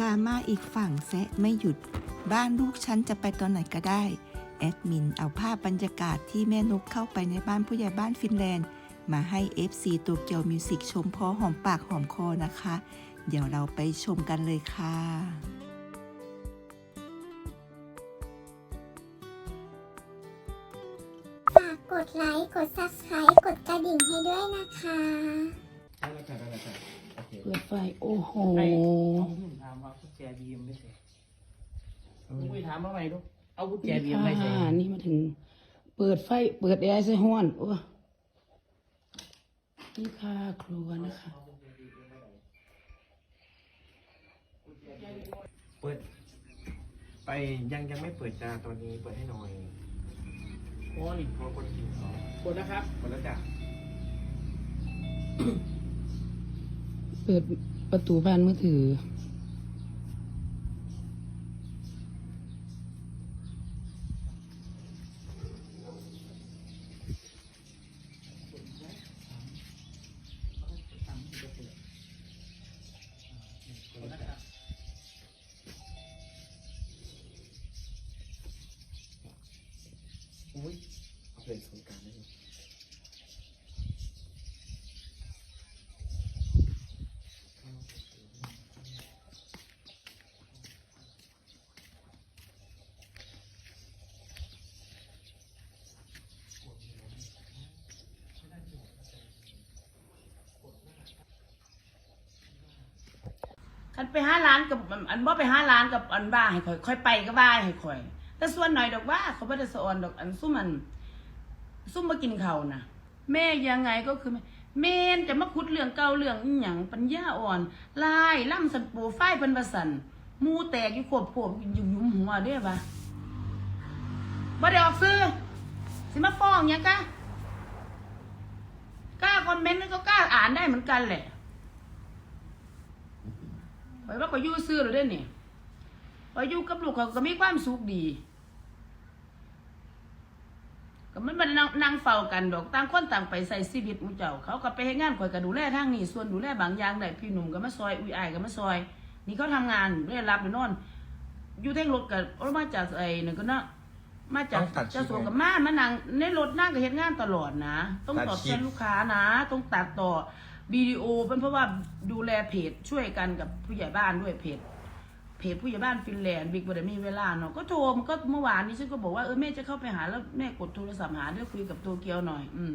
ดราม่าอีกฝั่งแซะไม่หยุด บ้านลูกฉันจะไปตอนไหนก็ได้ แอดมินเอาภาพบรรยากาศที่แม่นกเข้าไปในบ้านผู้ใหญ่บ้านฟินแลนด์ มาให้ FC ตัวเกียวมิวสิกชมพอหอมปากหอมคอนะคะ เดี๋ยวเราไปชมกันเลยค่ะฝากกดไลค์ กด subscribe กดกระดิ่งให้ด้วยนะคะ เคเปิดไฟ โอ้โห ไอ้เอาหุ่นถามว่ากุญแจบีมไม่เสร็จอุ้ยถามว่าไงลูกเอากุญแจบีมไม่เสร็จค่ะนี่มาถึง เปิดไฟ เปิดแอร์ใส่ห้อนโอ้นี่ค่ะครัวนะคะ เปิด ไปยังยังไม่เปิดจ้าตอนนี้เปิดให้หน่อยโอ้นี่พอคนกินเขากดนะครับกดแล้วจ้ะ เปิดประตูบ้านมือถือ อุ้ยเอาเป็นสงกรารได้ไหม คันไปห้าล้านกับอันอันบ่ไปห้าล้านกับอันบ้าให้ข่อยค่อยไปก็บ้าให้ข่อย แต่ส่วนหน่อยดอกว่าเขาไม่ได้สะออนดอกอันซุ่มมัน ซุ่มมากินเขาวนะแม่ยังไงก็คือแม่แม่นจะมาคุดเรื่องเก่าเรื่องอีหยังปัญญาอ่อนลายล่ำสันปูไฟเพิ่นว่าสันหมูแตกอยู่ขวบขวบยุ่ยุ่มหัวเด้อปะบ่ได้ออกซื้อสิมาฟ้องหยังกะกล้าคอมเมนต์ก็กล้าอ่านได้เหมือนกันแหละ ข่อยว่าข่อยอยู่ซื้อหรือเด้นี่ข่อยอยู่กับลูกเขาก็มีความสุขดีก็มันมันนั่งนั่งเฝ้ากันดอกต่างคนต่างไปใส่ชีวิตหมุเจ้า เขาก็ไปให้งานข่อยก็ดูแลทางนี้ส่วนดูแลบางอย่างได้พี่หนุ่มก็มาซอยอุ้ยอายก็มาซอย นี่เขาทำงานได้รับหรือนอน อยู่แท่งรถกับรถมาจากไอ้นั่นก็เนาะมาจากเจ้าสัวกับมามานั่งในรถนั่งก็เฮ็ดงานตลอดนะ ต้องตอบแทนลูกค้านะ ต้องตัดต่อ วิดีโอเป็นเพราะว่าดูแลเพจช่วยกันกับผู้ใหญ่บ้านด้วยเพจเพจผู้ใหญ่บ้านฟินแลนด์บิ๊กบ่ได้มีเวลาเนาะก็โทรมันก็เมื่อวานนี้ฉันก็บอกว่าเออแม่จะเข้าไปหาแล้วแม่กดโทรศัพท์หาเดี๋ยวคุยกับตัวเกียวหน่อย อืม